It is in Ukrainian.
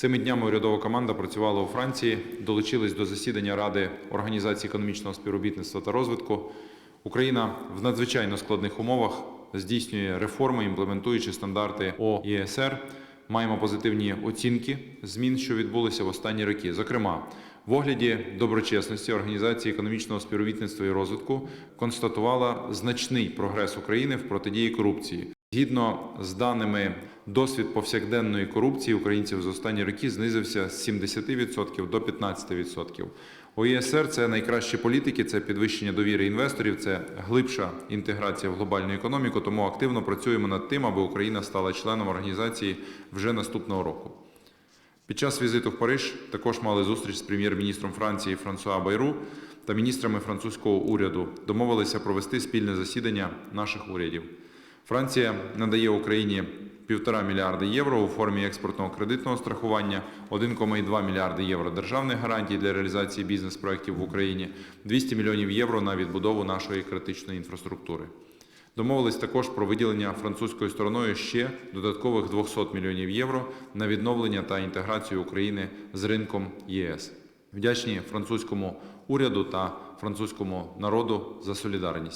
Цими днями урядова команда працювала у Франції, долучились до засідання Ради Організації економічного співробітництва та розвитку. Україна в надзвичайно складних умовах здійснює реформи, імплементуючи стандарти ОІСР. Маємо позитивні оцінки змін, що відбулися в останні роки. Зокрема, в огляді доброчесності Організації економічного співробітництва і розвитку констатувала значний прогрес України в протидії корупції. Згідно з даними, досвід повсякденної корупції українців за останні роки знизився з 70% до 15%. ОІСР це найкращі політики, це підвищення довіри інвесторів, це глибша інтеграція в глобальну економіку. Тому активно працюємо над тим, аби Україна стала членом організації вже наступного року. Під час візиту в Париж також мали зустріч з прем'єр-міністром Франції Франсуа Байру та міністрами французького уряду. Домовилися провести спільне засідання наших урядів. Франція надає Україні 1,5 мільярди євро у формі експортного кредитного страхування, 1,2 мільярди євро державних гарантій для реалізації бізнес-проєктів в Україні, 200 мільйонів євро на відбудову нашої критичної інфраструктури. Домовились також про виділення французькою стороною ще додаткових 200 мільйонів євро на відновлення та інтеграцію України з ринком ЄС. Вдячні французькому уряду та французькому народу за солідарність.